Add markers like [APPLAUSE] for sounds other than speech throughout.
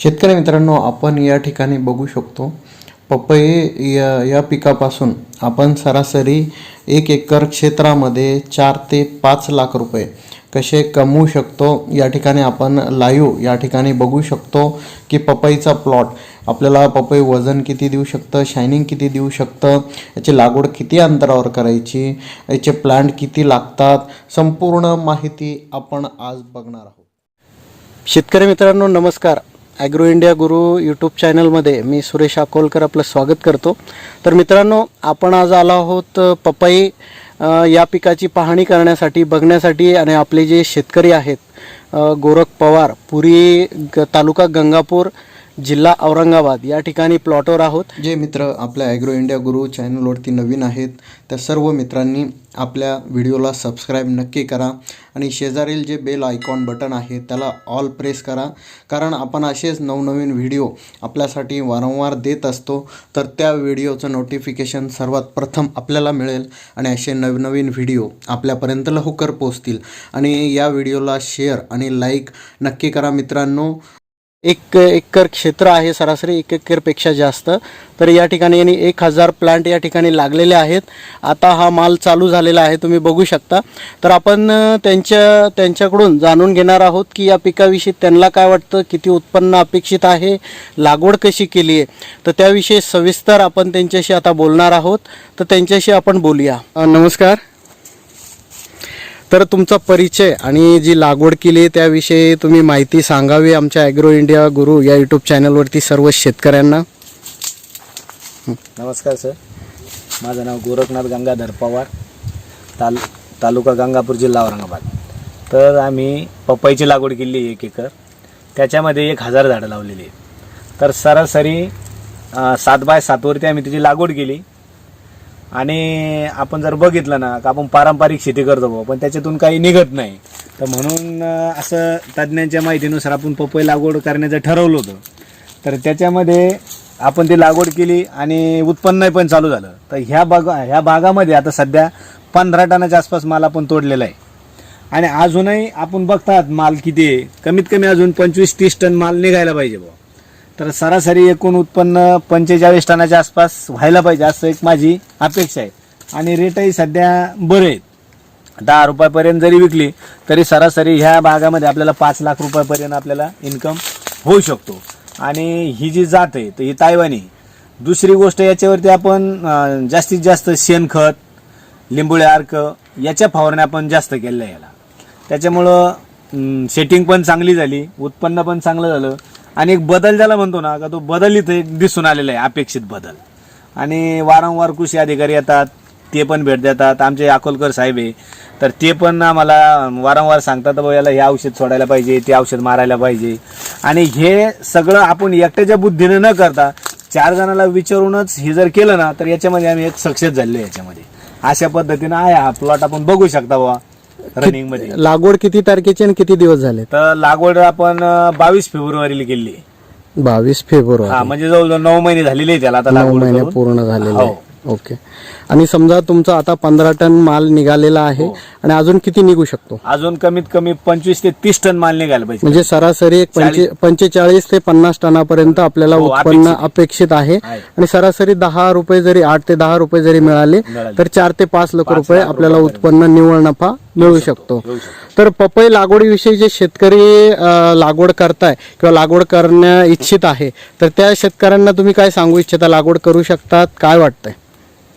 शेतकरी मित्रांनो आपण या ठिकाणी बघू शकतो पपई या या पिकापासून आपण सरासरी एक एकर क्षेत्रामध्ये चार ते पाच लाख रुपये कसे कमवू शकतो या ठिकाणी आपण लाईव्ह या ठिकाणी बघू शकतो की पपईचा प्लॉट आपल्याला पपई वजन किती देऊ शकतं शायनिंग किती देऊ शकतं याची लागवड किती अंतरावर करायची याचे प्लांट किती लागतात संपूर्ण माहिती आपण आज बघणार आहोत. शेतकरी मित्रांनो नमस्कार. ॲग्रो इंडिया गुरु यूट्यूब चॅनलमध्ये मी सुरेश अकोलकर आपलं स्वागत करतो. तर मित्रांनो आपण आज आलो आहोत पपई या पिकाची पाहणी करण्यासाठी बघण्यासाठी आणि आपले जे शेतकरी आहेत गोरख पवार पुरी ग तालुका गंगापूर जिल्हा औरंगाबाद. या ठिकाणी प्लॉटवर आहोत. जे मित्र आपल्या ॲग्रो इंडिया गुरु चॅनलवरती नवीन आहेत त्या सर्व मित्रांनी आपल्या व्हिडिओला सबस्क्राईब नक्की करा आणि शेजारील जे बेल आयकॉन बटन आहे त्याला ऑल प्रेस करा. कारण आपण असेच नवनवीन व्हिडिओ आपल्यासाठी वारंवार देत असतो तर त्या व्हिडिओचं नोटिफिकेशन सर्वात प्रथम आपल्याला मिळेल आणि असे नवनवीन व्हिडिओ आपल्यापर्यंत लवकर पोचतील आणि या व्हिडिओला शेअर आणि लाईक नक्की करा मित्रांनो. एक एकर क्षेत्र आहे सरासरी एक एकरपेक्षा जास्त. तर या ठिकाणी यांनी एक हजार प्लांट या ठिकाणी लागलेले आहेत. आता हा माल चालू झालेला आहे तुम्ही बघू शकता. तर आपण त्यांच्या त्यांच्याकडून जाणून घेणार आहोत की या पिकाविषयी त्यांना काय वाटतं किती उत्पन्न अपेक्षित आहे लागवड कशी केली आहे. तर त्याविषयी सविस्तर आपण त्यांच्याशी आता बोलणार आहोत. तर त्यांच्याशी आपण बोलूया. नमस्कार. तर तुमचा परिचय आणि जी लागवड केली आहे त्याविषयी तुम्ही माहिती सांगावी आमच्या ॲग्रो इंडिया गुरु या यूट्यूब चॅनलवरती सर्व शेतकऱ्यांना. नमस्कार सर माझं नाव गोरखनाथ गंगाधर पवार ताल तालुका गंगापूर जिल्हा औरंगाबाद. तर आम्ही पपईची लागवड केली एक एकर. त्याच्यामध्ये एक हजार झाडं लावलेली आहेत. तर सरासरी सात बाय सातवरती आम्ही तिची लागवड केली. आणि आपण जर बघितलं ना का आपण पारंपरिक शेती करतो भाऊ पण त्याच्यातून काही निघत नाही. तर म्हणून असं तज्ज्ञांच्या माहितीनुसार आपण पपई लागवड करण्याचं ठरवलं होतं. तर त्याच्यामध्ये आपण ती लागवड केली आणि उत्पन्न पण चालू झालं. तर ह्या बागा ह्या भागामध्ये आता सध्या पंधरा टनाच्या आसपास माल आपण तोडलेला आहे. आणि अजूनही आपण बघतात माल किती आहे. कमीत कमी अजून पंचवीस तीस टन माल निघायला पाहिजे बुवा तर सरासरी एकूण उत्पन्न पंचेचाळीस टनाच्या आसपास व्हायला पाहिजे असं एक माझी अपेक्षा आहे. आणि रेटही सध्या बरे आहेत. दहा रुपयापर्यंत जरी विकली तरी सरासरी ह्या भागामध्ये आपल्याला पाच लाख रुपयापर्यंत आपल्याला इन्कम होऊ शकतो. आणि ही जी जात आहे तर ही तायवानी दुसरी गोष्ट याच्यावरती आपण जास्तीत जास्त शेणखत लिंबुळे अर्क याच्या फवारण्या आपण जास्त केलेल्या आहे याला. त्याच्यामुळं सेटिंग पण चांगली झाली उत्पन्न पण चांगलं झालं. आणि एक बदल ज्याला म्हणतो ना का तो बदल इथे दिसून आलेला आहे अपेक्षित बदल. आणि वारंवार कृषी अधिकारी येतात ते पण भेट देतात. आमचे अकोलकर साहेब आहे तर ते पण आम्हाला वारंवार सांगतात बाबा याला हे औषध सोडायला पाहिजे ते औषध मारायला पाहिजे. आणि हे सगळं आपण एकट्याच्या बुद्धीने न करता चार जणांना विचारूनच हे जर केलं ना तर याच्यामध्ये आम्ही एक सक्सेस झालेलो याच्यामध्ये. अशा पद्धतीनं आहे हा प्लॉट आपण बघू शकता बाबा. [LAUGHS] रनिंगमध्ये लागवड किती तारखेची आणि किती दिवस झाले तर लागवड आपण बावीस फेब्रुवारीला केली बावीस फेब्रुवारी हा म्हणजे जवळजवळ नऊ महिने झालेले आहे त्याला आता नऊ लागवड महिने करून. पूर्ण झालेले हो. आहे ओके आणि समजा तुमचा आता पंधरा टन माल निघालेला आहे हो. आणि अजून किती निघू शकतो अजून कमीत कमी पंचवीस ते तीस टन माल निघायला पाहिजे म्हणजे सरासरी एक पंचे पंचेचाळीस ते पन्नास टनापर्यंत आपल्याला हो, उत्पन्न अपेक्षित. आहे आहे. आणि सरासरी दहा रुपये जरी आठ ते दहा रुपये जरी मिळाले मिळाले. तर चार ते पाच लाख रुपये आपल्याला. उत्पन्न निव्वळ नफा मिळू शकतो. तर पपई लागवडीविषयी जे शेतकरी लागवड करताय किंवा लागवड करण्या इच्छित आहे तर त्या शेतकऱ्यांना तुम्ही काय सांगू इच्छिता? लागवड करू शकतात? काय वाटतंय?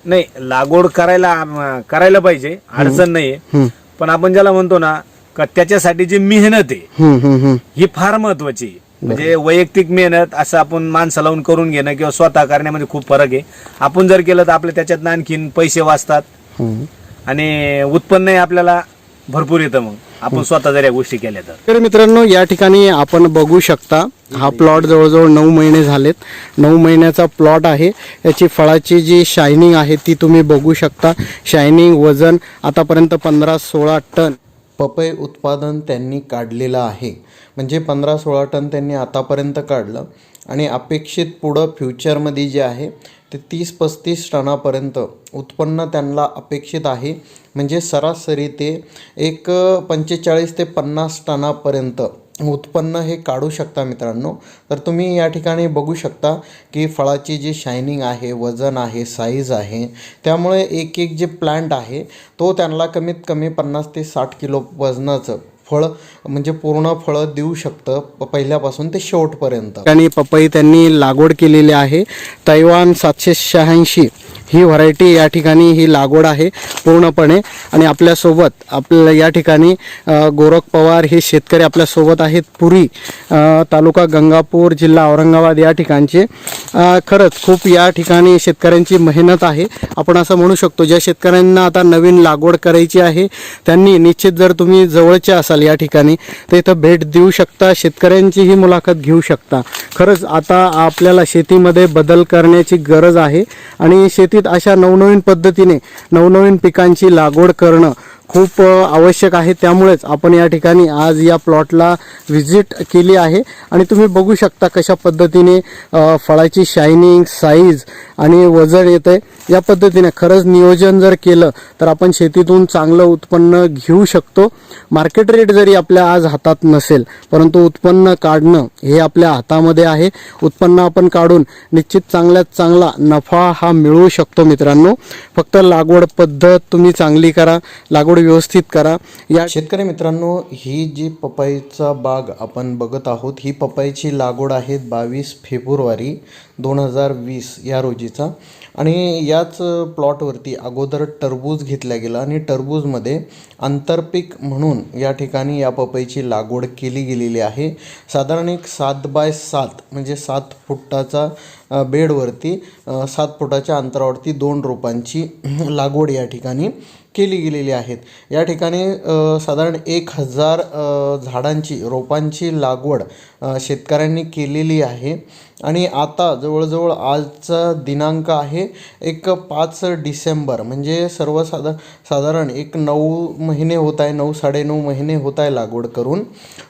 नाही लागवड करायला करायला पाहिजे. अडचण हम्म. पण आपण ज्याला म्हणतो ना का त्याच्यासाठी जी मेहनत आहे. ही फार महत्वाची. म्हणजे वैयक्तिक मेहनत असं आपण माणसं लावून करून घेणं किंवा स्वतः करण्यामध्ये खूप फरक आहे. आपण जर केलं तर आपल्या त्याच्यातनं आणखीन पैसे वाचतात. आणि उत्पन्नही आपल्याला भरपूर येतं मग. आपण स्वतः जर या गोष्टी केल्या तर. तर मित्रांनो या ठिकाणी आपण बघू शकता हा प्लॉट जवळजवळ नऊ महिने झालेत. नऊ महिन्याचा प्लॉट आहे. याची फळाची जी शायनिंग आहे ती तुम्ही बघू शकता. शायनिंग वजन आतापर्यंत पंधरा सोळा टन. पपई उत्पादन त्यांनी काढलेलं आहे. म्हणजे पंधरा सोळा टन त्यांनी आतापर्यंत काढलं. आणि अपेक्षित पुढं फ्युचरमध्ये जे आहे ते तीस पस्तीस टनापर्यंत उत्पन्न त्यांना अपेक्षित आहे. म्हणजे सरासरी ते एक पंचेचाळीस ते पन्नास टनापर्यंत उत्पन्न हे काढू शकता मित्रांनो. तर तुम्ही या ठिकाणी बघू शकता की फळाची जी शायनिंग आहे वजन आहे साईज आहे त्यामुळे एक एक जे प्लांट आहे तो त्यांना कमीत कमी पन्नास ते साठ किलो वजनाचं फळ म्हणजे पूर्ण फळं देऊ शकतं प- पहिल्यापासून ते शेवटपर्यंत. आणि पपई त्यांनी लागवड केलेली आहे. तैवान सातशे शहाऐंशी ही व्हरायटी या ठिकाणी ही लागवड आहे पूर्णपणे. आणि आपल्यासोबत आपल्या या ठिकाणी गोरख पवार हे शेतकरी आपल्यासोबत आहेत. पुरी तालुका गंगापूर जिल्हा औरंगाबाद या ठिकाणचे. खरंच खूप या ठिकाणी शेतकऱ्यांची मेहनत आहे. आपण असं म्हणू शकतो ज्या शेतकऱ्यांना आता नवीन लागवड करायची आहे त्यांनी निश्चित जर तुम्ही जवळचे असाल या ठिकाणी तर इथं भेट देऊ शकता शेतकऱ्यांची ही मुलाखत घेऊ शकता. खरंच आता आपल्याला शेतीमध्ये बदल करण्याची गरज आहे. आणि शेतीत अशा नवनवीन पद्धतीने नवनवीन पिकांची लागवड करणं खूप आवश्यक आहे. त्यामुळेच आपण या ठिकाणी आज या प्लॉटला व्हिजिट केली आहे. आणि तुम्ही बघू शकता कशा पद्धतीने फळाची शायनिंग साईज आणि वजन येतं आहे या पद्धतीने खरंच नियोजन जर केलं तर आपण शेतीतून चांगलं उत्पन्न घेऊ शकतो. मार्केट रेट जरी आपल्या आज हातात नसेल परंतु उत्पन्न काढणं हे आपल्या हातामध्ये आहे. उत्पन्न आपण काढून निश्चित चांगल्यात चांगला नफा हा मिळवू शकतो मित्रांनो. फक्त लागवड पद्धत तुम्ही चांगली करा. लागवड व्यवस्थित करा. या शेतकरी मित्रांनो ही जी पपईचा बाग आपण बघत आहोत ही पपईची लागवड आहे बावीस फेब्रुवारी दोन हजार वीस या रोजीचा. आणि याच प्लॉटवरती अगोदर टरबूज घेतल्या गेला आणि टरबूजमध्ये आंतरपीक म्हणून या ठिकाणी या पपईची लागवड केली गेलेली आहे. साधारण एक सात बाय सात म्हणजे सात फुटाचा बेडवरती सात फुटाच्या अंतरावरती दोन रोपांची [CLEARS THROAT] लागवड या ठिकाणी केली गेलेली आहेत. या ठिकाणी साधारण एक हजार झाडांची रोपांची लागवड शेतकऱ्यांनी केलेली आहे. आणि आता जवळजवळ आजचा दिनांक आहे एक पाच डिसेंबर. म्हणजे सर्वसाधा साधारण एक नऊ महिने होत आहे नऊ साडेनऊ महिने होत आहे लागवड करून.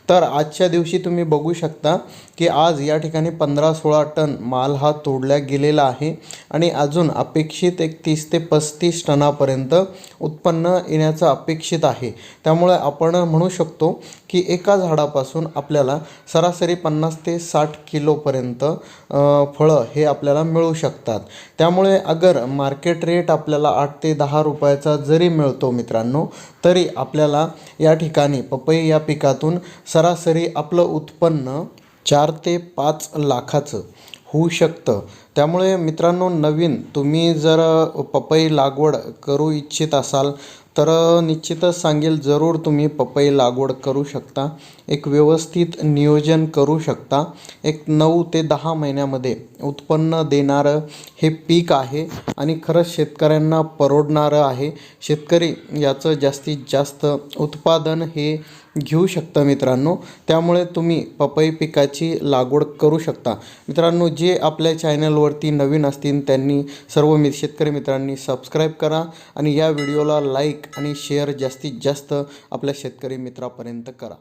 तर आजच्या दिवशी तुम्ही बघू शकता की आज या ठिकाणी पंधरा सोळा टन माल हा तोडला गेलेला आहे आणि अजून अपेक्षित एक तीस ते पस्तीस टनापर्यंत उत्पन्न येण्याचं अपेक्षित आहे. त्यामुळे आपण म्हणू शकतो की एका झाडापासून आपल्याला सरासरी पन्नास ते साठ किलोपर्यंत फळं हे आपल्याला मिळू शकतात. त्यामुळे अगर मार्केट रेट आपल्याला आठ ते दहा रुपयाचा जरी मिळतो मित्रांनो तरी आपल्याला या ठिकाणी पपई या पिकातून सरासरी आपलं उत्पन्न चार ते पाच लाखाचं होऊ शकतं. त्यामुळे मित्रांनो नवीन तुम्ही जर पपई लागवड करू इच्छित असाल तर निश्चितच सांगेल जरूर तुम्ही पपई लागवड करू शकता. एक व्यवस्थित नियोजन करू शकता. एक नऊ ते दहा महिन्यामध्ये उत्पन्न देणारं हे पीक आहे आणि खरंच शेतकऱ्यांना परवडणारं आहे. शेतकरी याचं जास्तीत जास्त उत्पादन हे घेऊ शकता मित्रांनो. त्यामुळे तुम्ही पपई पिकाची लागवड करू शकता. मित्रांनो जे आपल्या चॅनलवरती नवीन असतील त्यांनी सर्व मी शेतकरी मित्रांनी सबस्क्राईब करा आणि या व्हिडिओला लाईक आणि शेअर जास्तीत जास्त आपल्या शेतकरी मित्रापर्यंत करा.